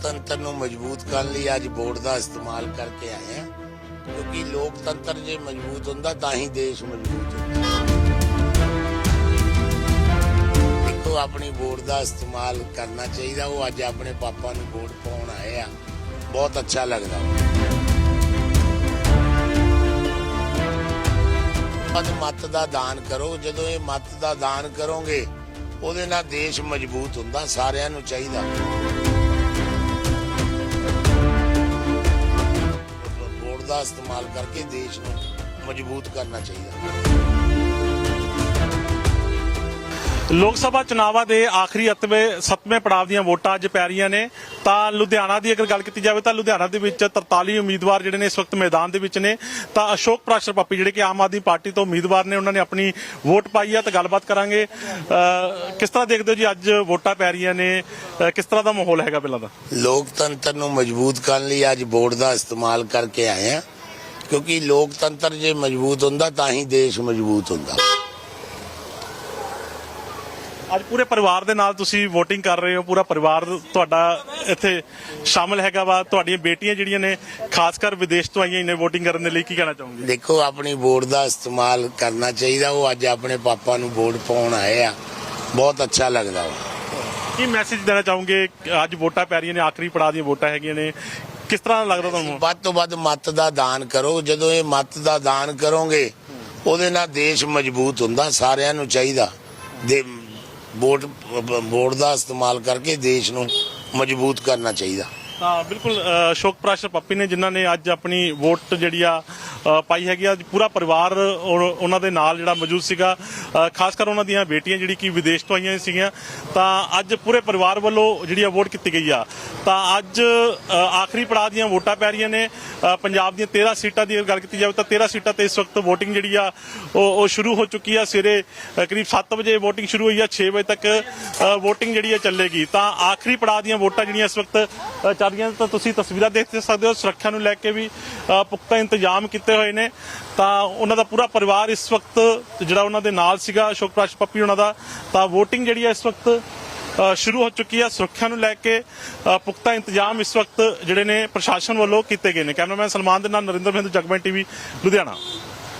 ਲੋਕਤੰਤਰ ਨੂੰ ਮਜ਼ਬੂਤ ਕਰਨ ਲਈ ਅੱਜ ਵੋਟ ਦਾ ਇਸਤੇਮਾਲ ਕਰਕੇ ਆਏ ਹਾਂ, ਕਿਉਂਕਿ ਲੋਕਤੰਤਰ ਜੇ ਮਜ਼ਬੂਤ ਹੁੰਦਾ, ਤਾਂ ਹੀ ਦੇਸ਼ ਮਜ਼ਬੂਤ ਹੁੰਦਾ। ਦੇਖੋ, ਆਪਣੀ ਵੋਟ ਦਾ ਇਸਤੇਮਾਲ ਕਰਨਾ ਚਾਹੀਦਾ, ਉਹ ਅੱਜ ਆਪਣੇ ਪਾਪਾ ਨੂੰ ਵੋਟ ਪਾਉਣ ਆਏ ਆ। ਬਹੁਤ ਅੱਛਾ ਲੱਗਦਾ। ਮਤ ਮਤ ਦਾ ਦਾਨ ਕਰੋ। ਜਦੋਂ ਇਹ ਮਤ ਦਾ ਦਾਨ ਕਰੋਗੇ, ਉਹਦੇ ਨਾਲ ਦੇਸ਼ ਮਜ਼ਬੂਤ ਹੁੰਦਾ, ਸਾਰਿਆਂ ਨੂੰ ਚਾਹੀਦਾ। ਕਰਕੇ ਦੇਸ਼ ਨੂੰ ਮਜ਼ਬੂਤ ਕਰਨਾ ਚਾਹੀਦਾ। ਲੋਕ ਸਭਾ ਚੁਣਾਵਾਂ ਦੇ ਆਖਰੀ ਅਤਵੇਂ ਸੱਤਵੇਂ ਪੜਾਅ ਦੀਆਂ ਵੋਟਾਂ ਅੱਜ ਪੈ ਰਹੀਆਂ ਨੇ। ਤਾਂ ਲੁਧਿਆਣਾ ਦੀ ਅਗਰ ਗੱਲ ਕੀਤੀ ਜਾਵੇ ਤਾਂ ਲੁਧਿਆਣਾ ਦੇ ਵਿੱਚ 43 ਉਮੀਦਵਾਰ ਜਿਹੜੇ ਨੇ ਇਸ ਵਕਤ ਮੈਦਾਨ ਦੇ ਵਿੱਚ ਨੇ। ਤਾਂ ਅਸ਼ੋਕ ਪ੍ਰਾਸ਼ਰ ਪੱਪੀ ਜਿਹੜੇ ਕਿ ਆਮ ਆਦਮੀ ਪਾਰਟੀ ਤੋਂ ਉਮੀਦਵਾਰ ਨੇ ਉਹਨਾਂ ਨੇ ਆਪਣੀ ਵੋਟ ਪਾਈ ਆ। ਤਾਂ ਗੱਲਬਾਤ ਕਰਾਂਗੇ। ਕਿਸ ਤਰ੍ਹਾਂ ਦੇਖਦੇ ਹੋ ਜੀ ਅੱਜ ਵੋਟਾਂ ਪੈ ਰਹੀਆਂ ਨੇ? ਕਿਸ ਤਰ੍ਹਾਂ ਦਾ ਮਾਹੌਲ ਹੈਗਾ ਪਹਿਲਾਂ ਦਾ ਲੋਕਤੰਤਰ ਨੂੰ ਮਜ਼ਬੂਤ ਕਰਨ ਲਈ ਅੱਜ ਵੋਟ ਦਾ ਇਸਤੇਮਾਲ ਕਰਕੇ ਆਏ ਹਾਂ ਕਿਉਂਕਿ ਲੋਕਤੰਤਰ ਜੇ ਮਜ਼ਬੂਤ ਹੁੰਦਾ ਤਾਂ ਹੀ ਦੇਸ਼ ਮਜ਼ਬੂਤ ਹੁੰਦਾ। ਅੱਜ ਪੂਰੇ ਪਰਿਵਾਰ ਦੇ ਨਾਲ ਤੁਸੀਂ VOTING ਕਰ ਰਹੇ ਹੋ ਪੂਰਾ ਪਰਿਵਾਰ ਤੁਹਾਡਾ ਇੱਥੇ ਸ਼ਾਮਲ ਹੈਗਾ ਵਾ। ਤੁਹਾਡੀਆਂ ਬੇਟੀਆਂ ਜਿਹੜੀਆਂ ਨੇ ਖਾਸ ਕਰ ਵਿਦੇਸ਼ ਤੋਂ ਆਈਆਂ ਨੇ VOTING ਕਰਨ ਦੇ ਲਈ ਕੀ ਕਹਿਣਾ ਚਾਹੋਗੇ? ਦੇਖੋ ਆਪਣੀ ਵੋਟ ਦਾ ਇਸਤੇਮਾਲ ਕਰਨਾ ਚਾਹੀਦਾ। ਉਹ ਅੱਜ ਆਪਣੇ ਪਾਪਾ ਨੂੰ ਵੋਟ ਪਾਉਣ ਆਏ ਆ। ਬਹੁਤ ਅੱਛਾ ਲੱਗਦਾ ਵਾ। ਕੀ ਮੈਸੇਜ ਦੇਣਾ ਚਾਹੋਗੇ? ਅੱਜ ਵੋਟਾਂ ਪੈ ਰਹੀਆਂ ਨੇ ਆਖਰੀ ਪੜਾਅ ਦੀਆਂ ਵੋਟਾਂ ਹੈਗੀਆਂ ਨੇ। ਕਿਸ ਤਰ੍ਹਾਂ ਲੱਗਦਾ ਤੁਹਾਨੂੰ? ਵੱਧ ਤੋਂ ਵੱਧ ਮਤ ਦਾ ਦਾਨ ਕਰੋ। ਜਦੋਂ ਇਹ ਮਤ ਦਾ ਦਾਨ ਕਰੋਗੇ ਉਹਦੇ ਨਾਲ ਦੇਸ਼ ਮਜ਼ਬੂਤ ਹੁੰਦਾ ਸਾਰਿਆਂ ਨੂੰ ਚਾਹੀਦਾ। ਦੇ ਵੋਟ ਵੋਟ ਦਾ ਇਸਤੇਮਾਲ ਕਰਕੇ ਦੇਸ਼ ਨੂੰ ਮਜ਼ਬੂਤ ਕਰਨਾ ਚਾਹੀਦਾ। ਤਾਂ ਬਿਲਕੁਲ ਅ, ਅਸ਼ੋਕ ਪ੍ਰਾਸ਼ਰ ਪੱਪੀ ਨੇ ਜਿਨ੍ਹਾਂ ਨੇ ਅੱਜ ਆਪਣੀ ਵੋਟ ਜਿਹੜੀ ਆ ਪਾਈ ਹੈਗੀ ਆ। ਪੂਰਾ ਪਰਿਵਾਰ ਔਰ ਉਹਨਾਂ ਦੇ ਨਾਲ ਜਿਹੜਾ ਮੌਜੂਦ ਸੀਗਾ। ਖਾਸ ਕਰ ਉਹਨਾਂ ਦੀਆਂ ਬੇਟੀਆਂ ਜਿਹੜੀ ਕਿ ਵਿਦੇਸ਼ ਤੋਂ ਆਈਆਂ ਸੀਗੀਆਂ। ਤਾਂ ਅੱਜ ਪੂਰੇ ਪਰਿਵਾਰ ਵੱਲੋਂ ਜਿਹੜੀ ਆ ਵੋਟ ਕੀਤੀ ਗਈ ਆ। ਤਾਂ ਅੱਜ ਆਖਰੀ ਪੜਾਅ ਦੀਆਂ ਵੋਟਾਂ ਪੈ ਰਹੀਆਂ ਨੇ। ਪੰਜਾਬ ਦੀਆਂ 13 ਸੀਟਾਂ ਦੀ ਗੱਲ ਕੀਤੀ ਜਾਵੇ ਤਾਂ 13 ਸੀਟਾਂ ਤੇ ਇਸ ਵਕਤ VOTING ਜਿਹੜੀ ਆ ਉਹ ਉਹ ਸ਼ੁਰੂ ਹੋ ਚੁੱਕੀ ਆ। ਸਵੇਰੇ ਕਰੀਬ 7 ਵਜੇ VOTING ਸ਼ੁਰੂ ਹੋਈ ਆ 6 ਵਜੇ ਤੱਕ ਅ, VOTING ਜਿਹੜੀ ਆ ਚੱਲੇਗੀ। ਤਾਂ ਆਖਰੀ ਪੜਾਅ ਦੀਆਂ ਵੋਟਾਂ ਜਿਹੜੀਆਂ ਇਸ ਵਕਤ ਅ, ਚੱਲ ਰਹੀਆਂ ਤਾਂ ਤੁਸੀਂ ਤਸਵੀਰਾਂ ਦੇਖ ਸਕਦੇ ਹੋ ਸੁਰੱਖਿਆ ਨੂੰ ਲੈ ਕੇ ਵੀ ਪੁਖਤਾ ਇੰਤਜ਼ਾਮ ਕੀਤੇ ਹੋਏ ਨੇ। ਤਾਂ ਉਹਨਾਂ ਦਾ ਪੂਰਾ ਪਰਿਵਾਰ ਇਸ ਵਕਤ ਜਿਹੜਾ ਉਹਨਾਂ ਦੇ ਨਾਲ ਸੀਗਾ ਅਸ਼ੋਕ ਪ੍ਰਾਸ਼ ਪੱਪੀ ਉਹਨਾਂ ਦਾ ਤਾਂ VOTING ਜਿਹੜੀ ਆ ਇਸ ਵਕਤ ਸ਼ੁਰੂ ਹੋ ਚੁੱਕੀ ਹੈ ਸੁਰੱਖਿਆ ਨੂੰ ਲੈ ਕੇ ਪੁਖਤਾ ਇੰਤਜ਼ਾਮ ਇਸ ਵਕਤ ਜਿਹੜੇ ਨੇ ਪ੍ਰਸ਼ਾਸਨ ਵੱਲੋਂ ਕੀਤੇ ਗਏ ਨੇ। ਕੈਮਰਾਮੈਨ ਸਲਮਾਨ ਦੇ ਨਾਲ ਨਰਿੰਦਰ ਮਹਿੰਦਰ ਜਗਮਨ ਟੀਵੀ, ਲੁਧਿਆਣਾ।